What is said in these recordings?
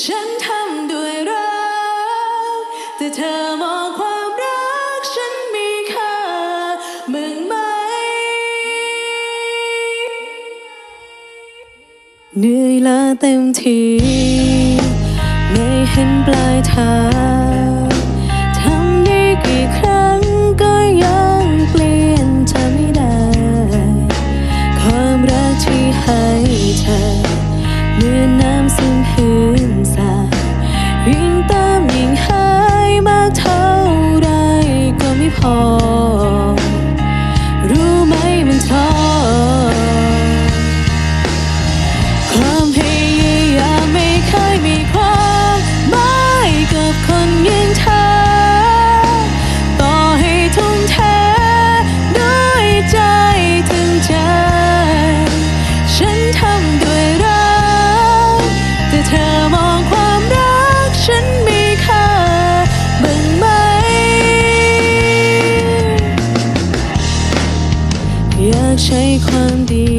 ฉันทำด้วยรัก แต่เธอมองความรักฉันมีค่ามึงไหม เหนื่อยล้าเต็มที ไม่เห็นปลายทาง เมื่อน้ำซึมหืนสยิ่งตามยิ่งหายมากเท่าไรก็ไม่พอ รู้ไหมมันท้อความ ใช้ความดี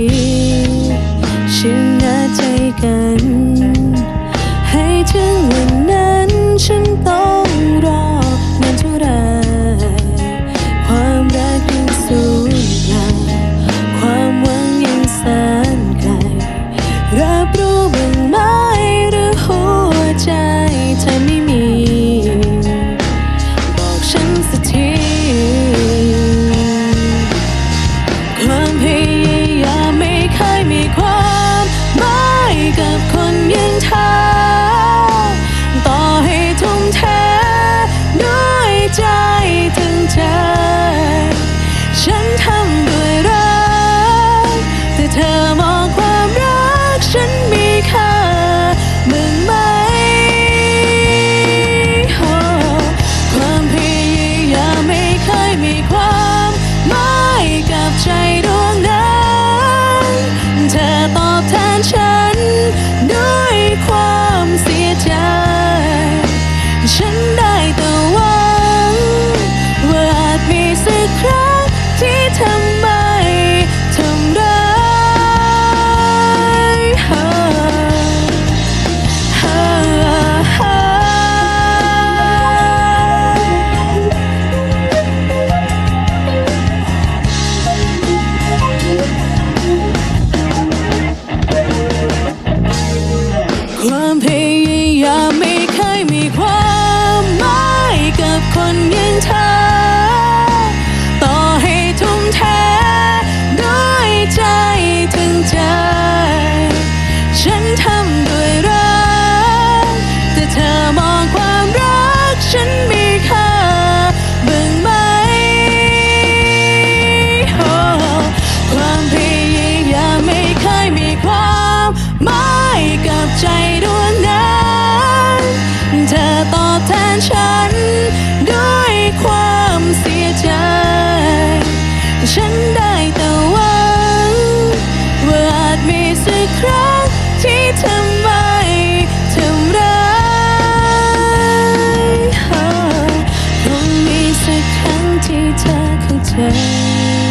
ชื่นาใจกัน ให้ถึง 谁